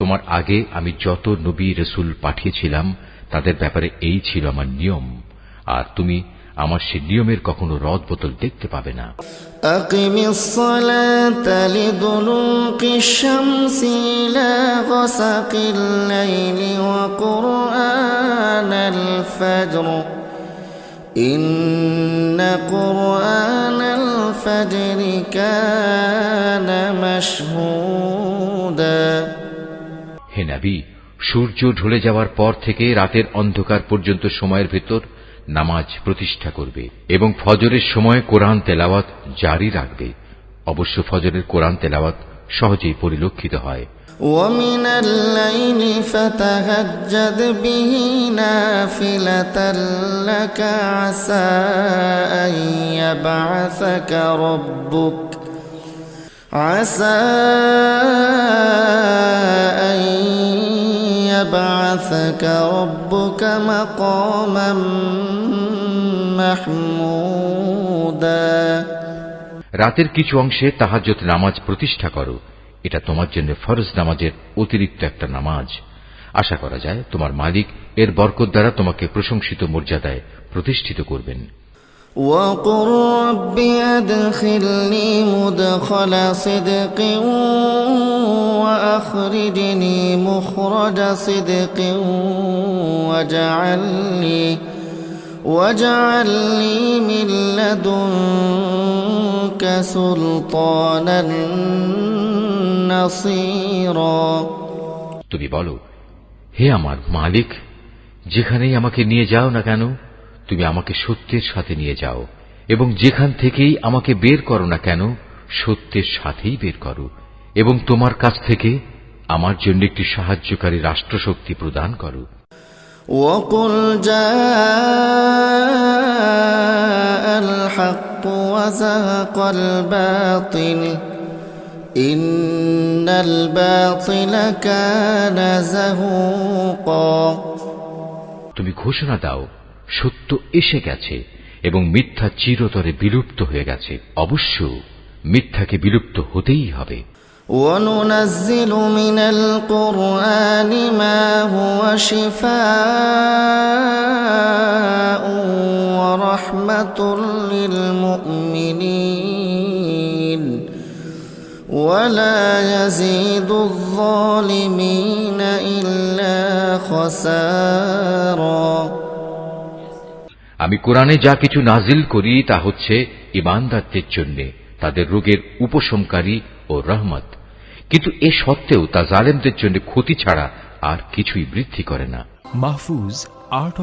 তোমার আগে আমি যত নবী রসুল পাঠিয়েছিলাম তাদের ব্যাপারে এই ছিল আমার নিয়ম আর তুমি আমার সে নিয়মের কখনো রদ বোতল দেখতে পাবে না أقم الصلاة لدلوك الشمس إلى غسق الليل وقرآن الفجر إن قرآن الفجر كان مشهودا হে নাবি সূর্য ঢলে যাওয়ার পর থেকে রাতের অন্ধকার পর্যন্ত সময়ের ভেতর নামাজ প্রতিষ্ঠা করবে এবং ফজরের সময় কোরআন তেলাওয়াত জারি রাখবে অবশ্য ফজরের কোরআন তেলাওয়াত সহজেই পরিলক্ষিত হয় ومن الليل فتهجد به نافلة لك عسى أن يبعثك ربك عسى أن يبعثك ربك مقاما محمودا রাতের কিছু অংশে তাহাজ্জত নামাজ প্রতিষ্ঠা করো এটা তোমার জন্য ফরজ নামাজের অতিরিক্ত একটা নামাজ আশা করা যায় তোমার মালিক এর বরকত দ্বারা তোমাকে প্রশংসিত মর্যাদায় প্রতিষ্ঠিত করবেন وقل رب أدخلني مدخل صدق وأخرجني مخرج صدق واجعل لي واجعل لي من لدنك سلطانا نصيرا তুমি বলো হে আমার মালিক যেখানেই আমাকে নিয়ে যাও না কেন তুমি আমাকে সত্যের সাথে নিয়ে যাও এবং যেখান থেকেই আমাকে বের করো না কেন সত্যের সাথেই বের করো এবং তোমার কাছ থেকে আমার জন্য একটি সাহায্যকারী রাষ্ট্রশক্তি প্রদান করো وقل جاء الحق وزهق الباطل إن الباطل كان زهوقا তুমি ঘোষণা দাও সত্য এসে গেছে এবং মিথ্যা চিরতরে বিলুপ্ত হয়ে গেছে অবশ্য মিথ্যাকে বিলুপ্ত হতেই হবে وننزل من القرآن ما هو شفاء ورحمة للمؤمنين ولا يزيد الظالمين إلا خسارا আমি কোরআনে যা কিছু নাজিল করি তা হচ্ছে ইমানদারদের জন্য, তাদের রোগের উপশমকারী ও রহমত। কিন্তু এ সত্ত্বেও তা জালেমদের জন্য ক্ষতি ছাড়া আর কিছুই বৃদ্ধি করে না। মাহফুজ of